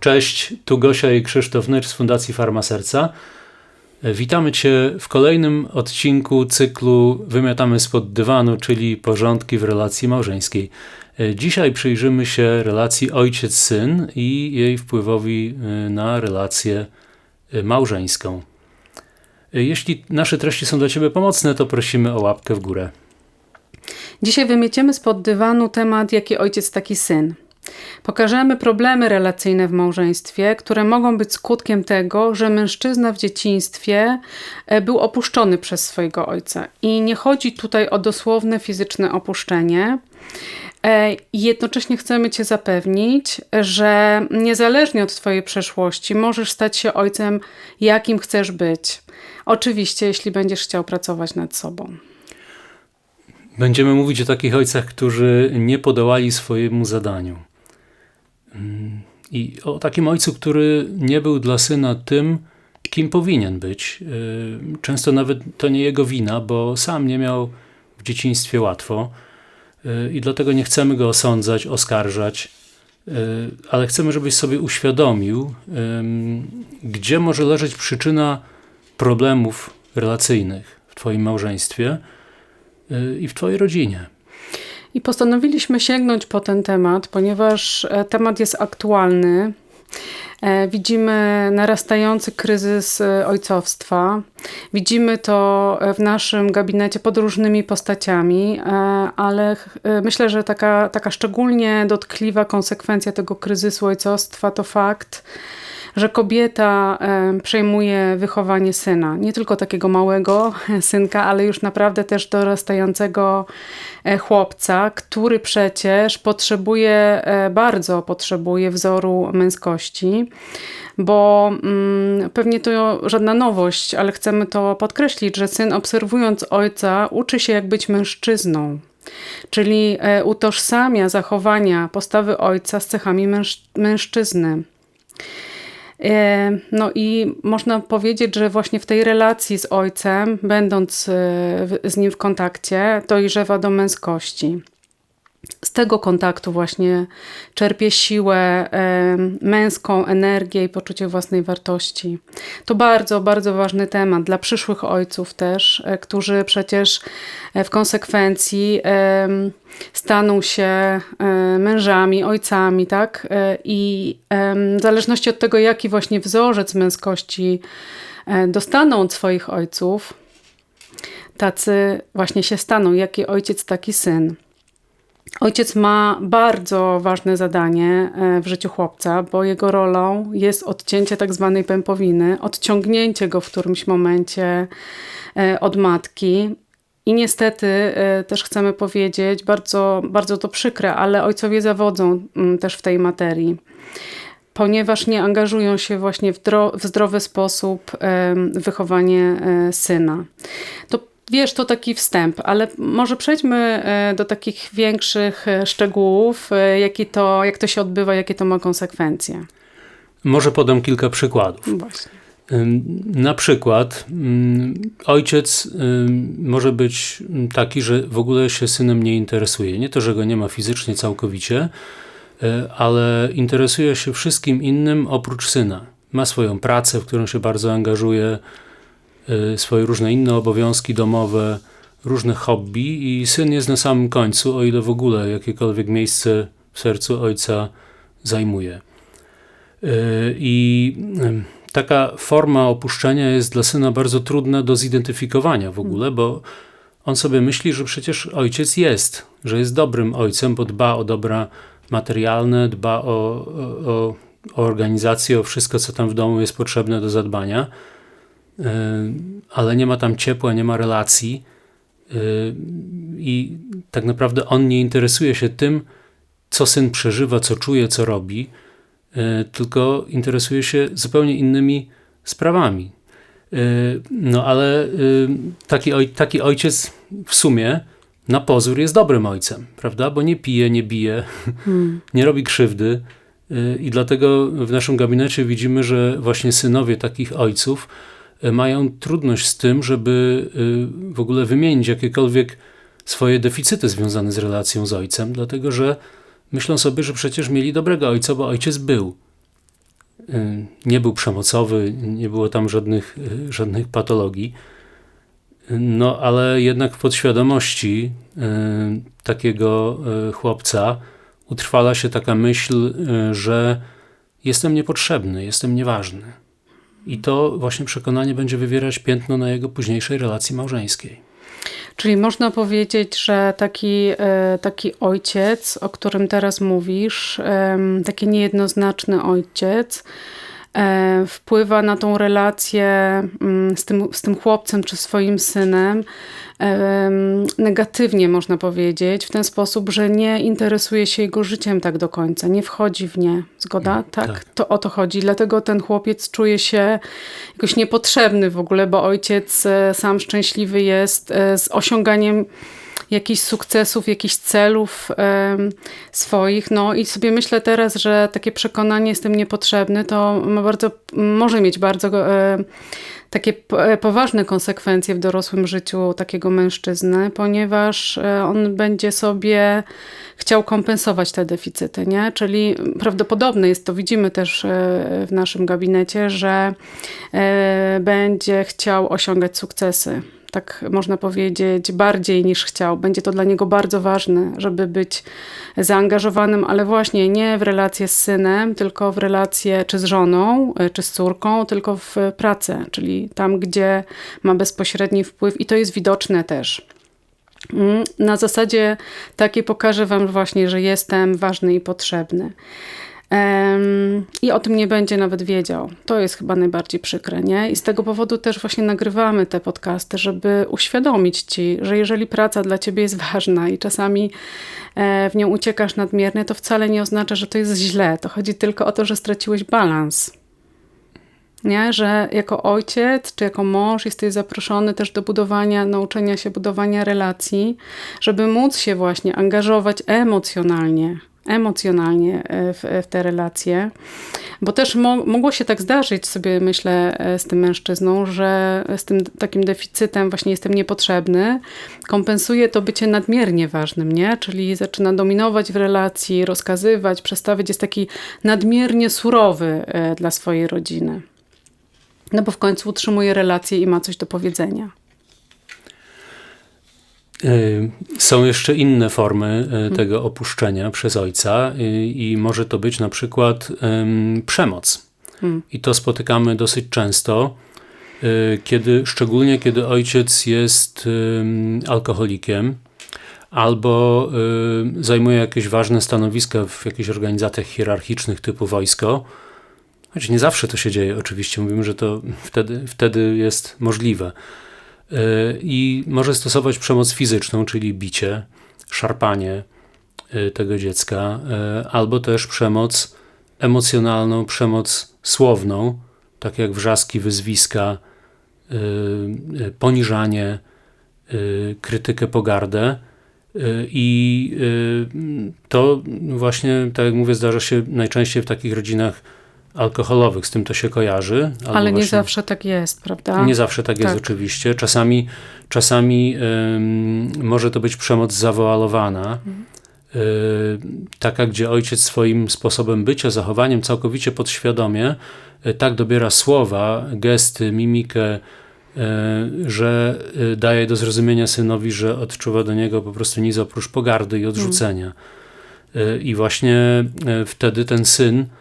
Cześć, tu Gosia i Krzysztof Nycz z Fundacji Farma Serca. Witamy Cię w kolejnym odcinku cyklu Wymiatamy spod dywanu, czyli porządki w relacji małżeńskiej. Dzisiaj przyjrzymy się relacji ojciec-syn i jej wpływowi y, na relację y, małżeńską. Jeśli nasze treści są dla Ciebie pomocne, to prosimy o łapkę w górę. Dzisiaj wymieciemy spod dywanu temat jaki ojciec, taki syn. Pokażemy problemy relacyjne w małżeństwie, które mogą być skutkiem tego, że mężczyzna w dzieciństwie e, był opuszczony przez swojego ojca. I nie chodzi tutaj o dosłowne fizyczne opuszczenie. E, jednocześnie chcemy Cię zapewnić, że niezależnie od Twojej przeszłości możesz stać się ojcem, jakim chcesz być. Oczywiście, jeśli będziesz chciał pracować nad sobą. Będziemy mówić o takich ojcach, którzy nie podołali swojemu zadaniu. I o takim ojcu, który nie był dla syna tym, kim powinien być. Y, często nawet to nie jego wina, bo sam nie miał w dzieciństwie łatwo y, i dlatego nie chcemy go osądzać, oskarżać, y, ale chcemy, żebyś sobie uświadomił, gdzie może leżeć przyczyna problemów relacyjnych w Twoim małżeństwie i w Twojej rodzinie. I postanowiliśmy sięgnąć po ten temat, ponieważ e, temat jest aktualny. E, widzimy narastający kryzys e, ojcowstwa. Widzimy to w naszym gabinecie pod różnymi postaciami, ale myślę, że taka, taka szczególnie dotkliwa konsekwencja tego kryzysu ojcowstwa to fakt, że kobieta przejmuje wychowanie syna. Nie tylko takiego małego synka, ale już naprawdę też dorastającego e, chłopca, który przecież potrzebuje, e, bardzo potrzebuje wzoru męskości bo mm, pewnie to żadna nowość, ale chcemy to podkreślić, że syn obserwując ojca uczy się jak być mężczyzną. Czyli e, utożsamia zachowania, postawy ojca z cechami męż mężczyzny. E, no i można powiedzieć, że właśnie w tej relacji z ojcem, będąc e, z nim w kontakcie, dojrzewa do męskości. Z tego kontaktu właśnie czerpie siłę, e, męską energię i poczucie własnej wartości. To bardzo, bardzo ważny temat dla przyszłych ojców też, którzy przecież w konsekwencji staną się e, mężami, ojcami, tak? E, I w zależności od tego, jaki właśnie wzorzec męskości e, dostaną od swoich ojców, tacy właśnie się staną. Jaki ojciec, taki syn. Ojciec ma bardzo ważne zadanie w życiu chłopca, bo jego rolą jest odcięcie tak zwanej pępowiny, odciągnięcie go w którymś momencie od matki i niestety e, też chcemy powiedzieć, bardzo, bardzo to przykre, ale ojcowie zawodzą mm, też w tej materii, ponieważ nie angażują się właśnie w, w zdrowy sposób w wychowanie e, syna. To wiesz, to taki wstęp, ale może przejdźmy e, do takich większych szczegółów, jaki to, jak to się odbywa, jakie to ma konsekwencje. Może podam kilka przykładów. Właśnie. Na przykład ojciec może być taki, że w ogóle się synem nie interesuje. Nie to, że go nie ma fizycznie całkowicie, e, ale interesuje się wszystkim innym oprócz syna. Ma swoją pracę, w którą się bardzo angażuje, e, swoje różne inne obowiązki domowe, różne hobby i syn jest na samym końcu, o ile w ogóle jakiekolwiek miejsce w sercu ojca zajmuje. E, I taka forma opuszczenia jest dla syna bardzo trudna do zidentyfikowania w ogóle, bo on sobie myśli, że przecież ojciec jest, że jest dobrym ojcem, bo dba o dobra materialne, dba o, o, o organizację, o wszystko, co tam w domu jest potrzebne do zadbania, ale nie ma tam ciepła, nie ma relacji e, i tak naprawdę on nie interesuje się tym, co syn przeżywa, co czuje, co robi E, tylko interesuje się zupełnie innymi sprawami. E, no ale e, taki, oj, taki ojciec w sumie na pozór jest dobrym ojcem, prawda? Bo nie pije, nie bije, hmm. nie robi krzywdy. I dlatego w naszym gabinecie widzimy, że właśnie synowie takich ojców mają trudność z tym, żeby w ogóle wymienić jakiekolwiek swoje deficyty związane z relacją z ojcem, dlatego że myślą sobie, że przecież mieli dobrego ojca, bo ojciec był. nie był przemocowy, nie było tam żadnych, żadnych patologii. No, ale jednak w podświadomości takiego chłopca utrwala się taka myśl, że jestem niepotrzebny, jestem nieważny. I to właśnie przekonanie będzie wywierać piętno na jego późniejszej relacji małżeńskiej. Czyli można powiedzieć, że taki, e, taki ojciec, o którym teraz mówisz, taki niejednoznaczny ojciec, wpływa na tą relację mm, z tym, z tym chłopcem czy swoim synem negatywnie, można powiedzieć, w ten sposób, że nie interesuje się jego życiem tak do końca, nie wchodzi w nie. Zgoda? Mm, tak, tak. to o to chodzi. Dlatego ten chłopiec czuje się jakoś niepotrzebny w ogóle, bo ojciec e, sam szczęśliwy jest e, z osiąganiem jakichś sukcesów, jakichś celów swoich. No i sobie myślę teraz, że takie przekonanie jestem niepotrzebny, to ma bardzo, może mieć bardzo e, takie e, poważne konsekwencje w dorosłym życiu takiego mężczyzny, ponieważ e, on będzie sobie chciał kompensować te deficyty, nie? Czyli prawdopodobne jest to, widzimy też w naszym gabinecie, że będzie chciał osiągać sukcesy tak można powiedzieć, bardziej niż chciał. Będzie to dla niego bardzo ważne, żeby być zaangażowanym, ale właśnie nie w relacje z synem, tylko w relacje czy z żoną, e, czy z córką, tylko w pracę, czyli tam, gdzie ma bezpośredni wpływ i to jest widoczne też. Mm, na zasadzie takiej pokażę Wam właśnie, że jestem ważny i potrzebny. I o tym nie będzie nawet wiedział. To jest chyba najbardziej przykre, nie? I z tego powodu też właśnie nagrywamy te podcasty, żeby uświadomić ci, że jeżeli praca dla ciebie jest ważna i czasami e, w nią uciekasz nadmiernie, to wcale nie oznacza, że to jest źle. To chodzi tylko o to, że straciłeś balans. Nie? Że jako ojciec czy jako mąż jesteś zaproszony też do budowania, nauczenia się budowania relacji, żeby móc się właśnie angażować emocjonalnie emocjonalnie e, w, w te relacje. Bo też mo mogło się tak zdarzyć, sobie myślę, e, z tym mężczyzną, że z tym takim deficytem właśnie jestem niepotrzebny, kompensuje to bycie nadmiernie ważnym, nie? Czyli zaczyna dominować w relacji, rozkazywać, przestawiać, jest taki nadmiernie surowy e, dla swojej rodziny. No bo w końcu utrzymuje relacje i ma coś do powiedzenia. Y, są jeszcze inne formy y, tego opuszczenia przez ojca y, i może to być na przykład przemoc. Hmm. I to spotykamy dosyć często, kiedy, szczególnie kiedy ojciec jest alkoholikiem albo zajmuje jakieś ważne stanowiska w jakichś organizacjach hierarchicznych typu wojsko. Choć nie zawsze to się dzieje, oczywiście. Mówimy, że to wtedy, wtedy jest możliwe i może stosować przemoc fizyczną, czyli bicie, szarpanie y, tego dziecka, y, albo też przemoc emocjonalną, przemoc słowną, tak jak wrzaski, wyzwiska, y, poniżanie, krytykę, pogardę. I to właśnie, tak jak mówię, zdarza się najczęściej w takich rodzinach alkoholowych, z tym to się kojarzy. Ale nie zawsze tak jest, prawda? Nie zawsze tak, tak. jest oczywiście. Czasami, czasami może to być przemoc zawoalowana, mhm. taka, gdzie ojciec swoim sposobem bycia, zachowaniem całkowicie podświadomie y, tak dobiera słowa, gesty, mimikę, y, że daje do zrozumienia synowi, że odczuwa do niego po prostu nic oprócz pogardy i odrzucenia. Mhm. I właśnie wtedy ten syn Y,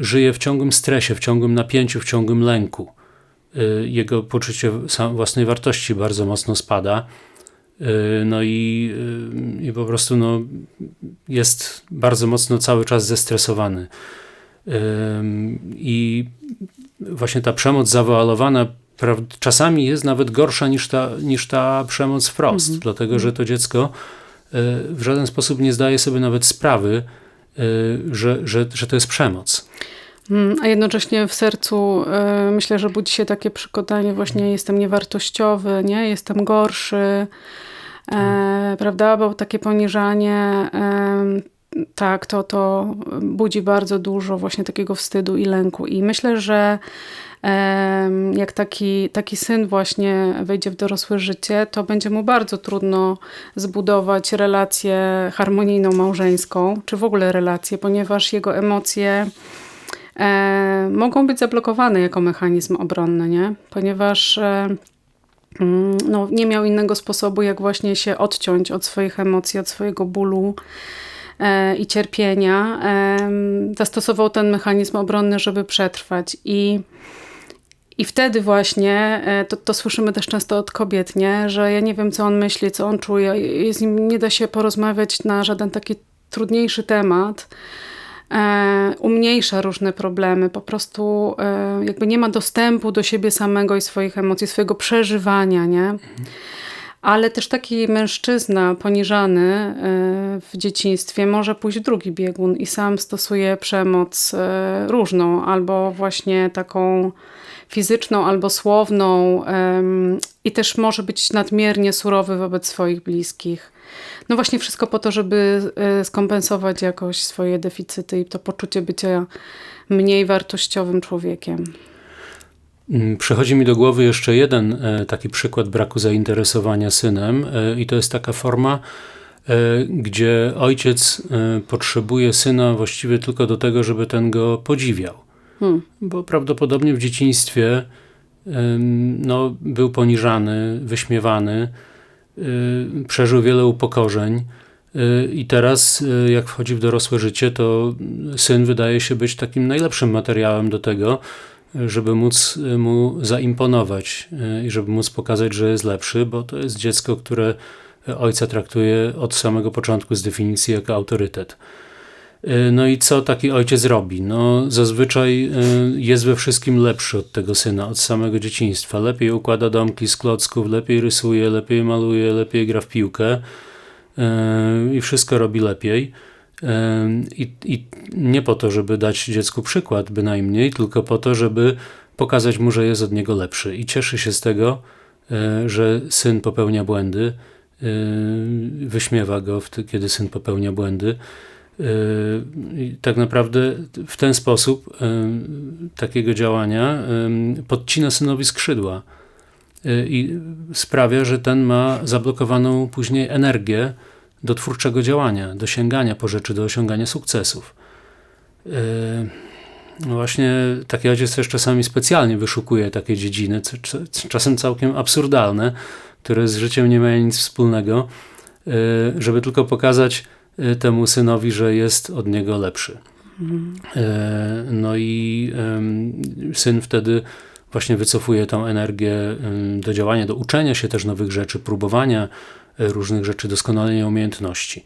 żyje w ciągłym stresie, w ciągłym napięciu, w ciągłym lęku. Y, jego poczucie własnej wartości bardzo mocno spada. Y, no i, i po prostu no, jest bardzo mocno cały czas zestresowany. I właśnie ta przemoc zawoalowana czasami jest nawet gorsza niż ta, niż ta przemoc wprost, mhm. dlatego że to dziecko w żaden sposób nie zdaje sobie nawet sprawy, Y, że, że, że to jest przemoc. Mm, a jednocześnie w sercu y, myślę, że budzi się takie przekonanie właśnie jestem niewartościowy, nie? jestem gorszy, e, tak. prawda? Bo takie poniżanie e, tak, to, to budzi bardzo dużo właśnie takiego wstydu i lęku. I myślę, że jak taki, taki syn właśnie wejdzie w dorosłe życie, to będzie mu bardzo trudno zbudować relację harmonijną małżeńską, czy w ogóle relację, ponieważ jego emocje e, mogą być zablokowane jako mechanizm obronny, nie? ponieważ e, mm, no, nie miał innego sposobu, jak właśnie się odciąć od swoich emocji, od swojego bólu e, i cierpienia. Zastosował ten mechanizm obronny, żeby przetrwać. I i wtedy właśnie, e, to, to słyszymy też często od kobiet, nie? że ja nie wiem, co on myśli, co on czuje, z nim nie da się porozmawiać na żaden taki trudniejszy temat. E, umniejsza różne problemy, po prostu e, jakby nie ma dostępu do siebie samego i swoich emocji, swojego przeżywania, nie? Ale też taki mężczyzna poniżany w dzieciństwie może pójść w drugi biegun i sam stosuje przemoc różną, albo właśnie taką fizyczną albo słowną i też może być nadmiernie surowy wobec swoich bliskich. No właśnie wszystko po to, żeby e, skompensować jakoś swoje deficyty i to poczucie bycia mniej wartościowym człowiekiem. Mm, przychodzi mi do głowy jeszcze jeden e, taki przykład braku zainteresowania synem, e, i to jest taka forma, gdzie ojciec potrzebuje syna właściwie tylko do tego, żeby ten go podziwiał. Hmm. Bo prawdopodobnie w dzieciństwie no, był poniżany, wyśmiewany, y, przeżył wiele upokorzeń. Y, I teraz, y, jak wchodzi w dorosłe życie, to syn wydaje się być takim najlepszym materiałem do tego, żeby móc mu zaimponować i żeby móc pokazać, że jest lepszy, bo to jest dziecko, które ojca traktuje od samego początku z definicji jako autorytet. Y, no i co taki ojciec robi? No, zazwyczaj y, jest we wszystkim lepszy od tego syna, od samego dzieciństwa. Lepiej układa domki z klocków, lepiej rysuje, lepiej maluje, lepiej gra w piłkę y, i wszystko robi lepiej. I, I nie po to, żeby dać dziecku przykład bynajmniej, tylko po to, żeby pokazać mu, że jest od niego lepszy. I cieszy się z tego, że syn popełnia błędy, wyśmiewa go, kiedy syn popełnia błędy. I tak naprawdę w ten sposób takiego działania podcina synowi skrzydła y, i sprawia, że ten ma zablokowaną później energię do twórczego działania, do sięgania po rzeczy, do osiągania sukcesów. Y, no właśnie taki ojciec też czasami specjalnie wyszukuje takie dziedziny, czasem całkiem absurdalne, które z życiem nie mają nic wspólnego, y, żeby tylko pokazać, Y, temu synowi, że jest od niego lepszy. E, no i syn wtedy właśnie wycofuje tą energię do działania, do uczenia się też nowych rzeczy, próbowania e, różnych rzeczy, doskonalenia umiejętności.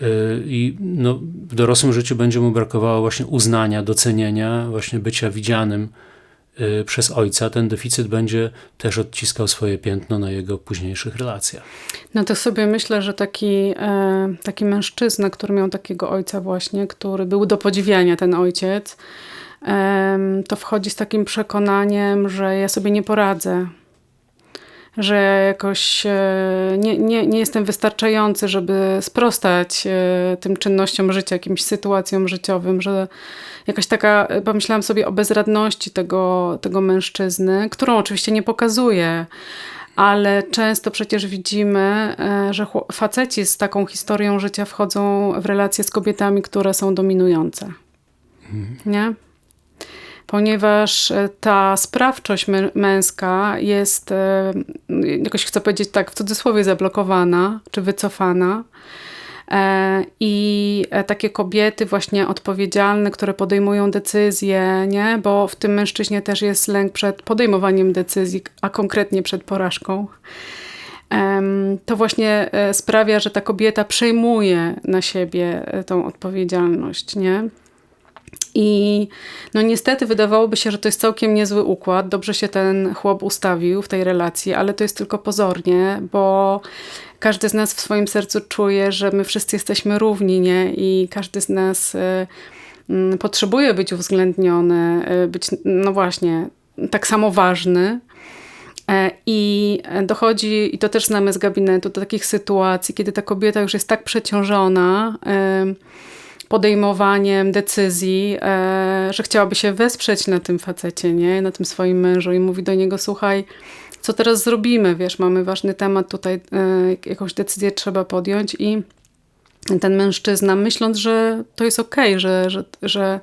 E, I no, w dorosłym życiu będzie mu brakowało właśnie uznania, docenienia, właśnie bycia widzianym Y, przez ojca, ten deficyt będzie też odciskał swoje piętno na jego późniejszych relacjach. No to sobie myślę, że taki, e, taki mężczyzna, który miał takiego ojca właśnie, który był do podziwiania ten ojciec, to wchodzi z takim przekonaniem, że ja sobie nie poradzę, że jakoś e, nie, nie, nie jestem wystarczający, żeby sprostać e, tym czynnościom życia, jakimś sytuacjom życiowym, że jakaś taka, pomyślałam sobie o bezradności tego, tego mężczyzny, którą oczywiście nie pokazuje, ale często przecież widzimy, e, że faceci z taką historią życia wchodzą w relacje z kobietami, które są dominujące. Nie? Ponieważ e, ta sprawczość męska jest, e, jakoś chcę powiedzieć tak, w cudzysłowie zablokowana czy wycofana. E, I takie kobiety właśnie odpowiedzialne, które podejmują decyzje, nie? bo w tym mężczyźnie też jest lęk przed podejmowaniem decyzji, a konkretnie przed porażką. To właśnie sprawia, że ta kobieta przejmuje na siebie tą odpowiedzialność, nie? I no niestety wydawałoby się, że to jest całkiem niezły układ. Dobrze się ten chłop ustawił w tej relacji, ale to jest tylko pozornie, bo każdy z nas w swoim sercu czuje, że my wszyscy jesteśmy równi, nie? I każdy z nas y, y, potrzebuje być uwzględniony, y, być, no właśnie, tak samo ważny. E, I dochodzi, i to też znamy z gabinetu, do takich sytuacji, kiedy ta kobieta już jest tak przeciążona podejmowaniem decyzji, e, że chciałaby się wesprzeć na tym facecie, nie? na tym swoim mężu i mówi do niego, słuchaj, co teraz zrobimy, wiesz, mamy ważny temat, tutaj e, jakąś decyzję trzeba podjąć i ten mężczyzna, myśląc, że to jest okej, okay, że, że, że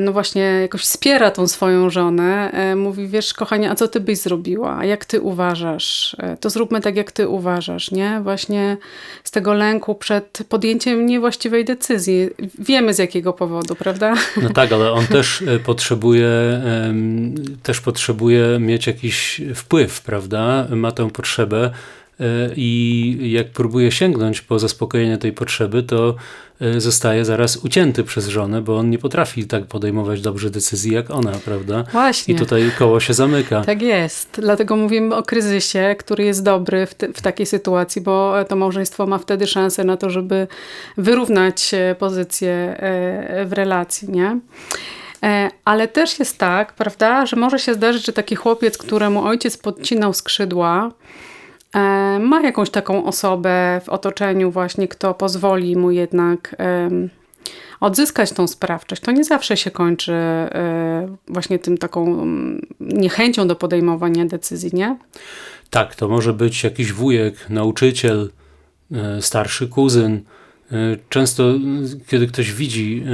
no właśnie jakoś wspiera tą swoją żonę, e, mówi, wiesz kochanie, a co ty byś zrobiła? A jak ty uważasz? E, to zróbmy tak, jak ty uważasz, nie? Właśnie z tego lęku przed podjęciem niewłaściwej decyzji. Wiemy z jakiego powodu, prawda? No tak, ale on też potrzebuje, też potrzebuje mieć jakiś wpływ, prawda? Ma tę potrzebę E, i jak próbuje sięgnąć po zaspokojenie tej potrzeby, to e, zostaje zaraz ucięty przez żonę, bo on nie potrafi tak podejmować dobrze decyzji jak ona, prawda? Właśnie. I tutaj koło się zamyka. Tak jest. Dlatego mówimy o kryzysie, który jest dobry w, te, w takiej sytuacji, bo to małżeństwo ma wtedy szansę na to, żeby wyrównać e, pozycję w relacji, nie? Ale też jest tak, prawda, że może się zdarzyć, że taki chłopiec, któremu ojciec podcinał skrzydła, E, ma jakąś taką osobę w otoczeniu właśnie, kto pozwoli mu jednak odzyskać tą sprawczość. To nie zawsze się kończy e, właśnie tym taką mm, niechęcią do podejmowania decyzji, nie? Tak, to może być jakiś wujek, nauczyciel, e, starszy kuzyn. Często, kiedy ktoś widzi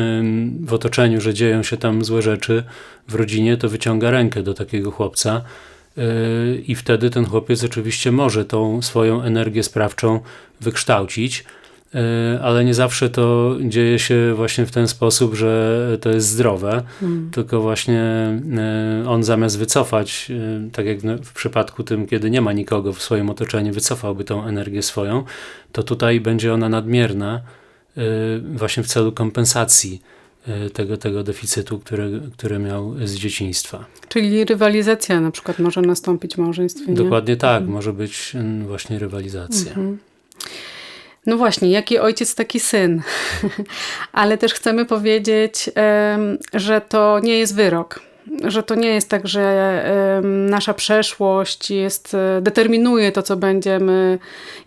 w otoczeniu, że dzieją się tam złe rzeczy w rodzinie, to wyciąga rękę do takiego chłopca i wtedy ten chłopiec oczywiście może tą swoją energię sprawczą wykształcić, e, ale nie zawsze to dzieje się właśnie w ten sposób, że to jest zdrowe, mm. tylko właśnie e, on zamiast wycofać, e, tak jak w przypadku tym, kiedy nie ma nikogo w swoim otoczeniu, wycofałby tą energię swoją, to tutaj będzie ona nadmierna właśnie w celu kompensacji tego, tego deficytu, który, który miał z dzieciństwa. Czyli rywalizacja na przykład może nastąpić w małżeństwie. Nie? Dokładnie tak, mhm. może być mm, właśnie rywalizacja. Mhm. No właśnie, jaki ojciec, taki syn. Ale też chcemy powiedzieć, że to nie jest wyrok. Że to nie jest tak, że nasza przeszłość jest, e, determinuje to, co będziemy,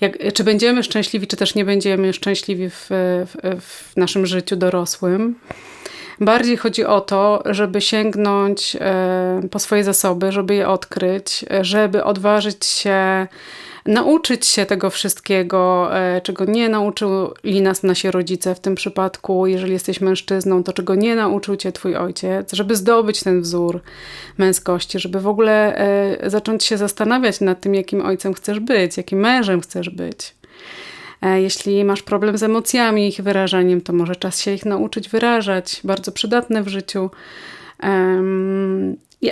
jak, czy będziemy szczęśliwi, czy też nie będziemy szczęśliwi w, w, w naszym życiu dorosłym. Bardziej chodzi o to, żeby sięgnąć e, po swoje zasoby, żeby je odkryć, żeby odważyć się nauczyć się tego wszystkiego, e, czego nie nauczyli nas nasi rodzice w tym przypadku, jeżeli jesteś mężczyzną, to czego nie nauczył cię twój ojciec, żeby zdobyć ten wzór męskości, żeby w ogóle e, zacząć się zastanawiać nad tym, jakim ojcem chcesz być, jakim mężem chcesz być. E, jeśli masz problem z emocjami, ich wyrażaniem, to może czas się ich nauczyć wyrażać. Bardzo przydatne w życiu.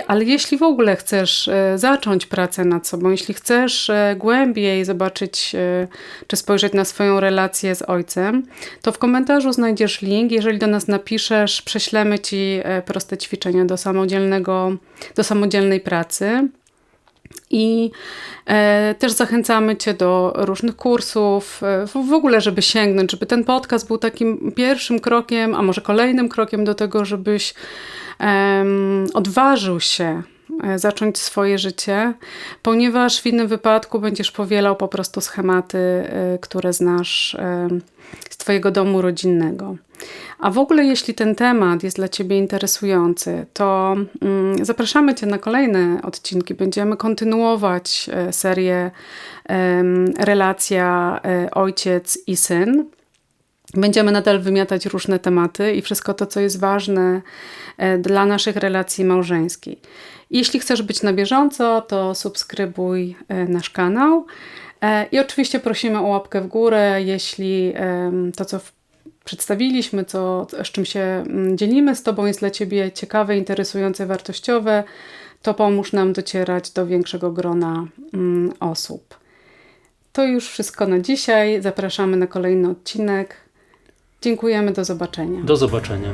Ale jeśli w ogóle chcesz e, zacząć pracę nad sobą, jeśli chcesz e, głębiej zobaczyć, czy spojrzeć na swoją relację z ojcem, to w komentarzu znajdziesz link. Jeżeli do nas napiszesz, prześlemy ci proste ćwiczenia do samodzielnego, do samodzielnej pracy. I e, też zachęcamy Cię do różnych kursów, e, w, ogóle, żeby sięgnąć, żeby ten podcast był takim pierwszym krokiem, a może kolejnym krokiem do tego, żebyś e, odważył się e, zacząć swoje życie, ponieważ w innym wypadku będziesz powielał po prostu schematy, e, które znasz z Twojego domu rodzinnego. A w ogóle, jeśli ten temat jest dla Ciebie interesujący, to mm, zapraszamy Cię na kolejne odcinki. Będziemy kontynuować e, serię Relacja ojciec i syn. Będziemy nadal wymiatać różne tematy i wszystko to, co jest ważne e, dla naszych relacji małżeńskich. Jeśli chcesz być na bieżąco, to subskrybuj nasz kanał. I oczywiście prosimy o łapkę w górę, jeśli to, co przedstawiliśmy, co, z czym się mm, dzielimy z Tobą, jest dla Ciebie ciekawe, interesujące, wartościowe, to pomóż nam docierać do większego grona mm, osób. To już wszystko na dzisiaj. Zapraszamy na kolejny odcinek. Dziękujemy, do zobaczenia. Do zobaczenia.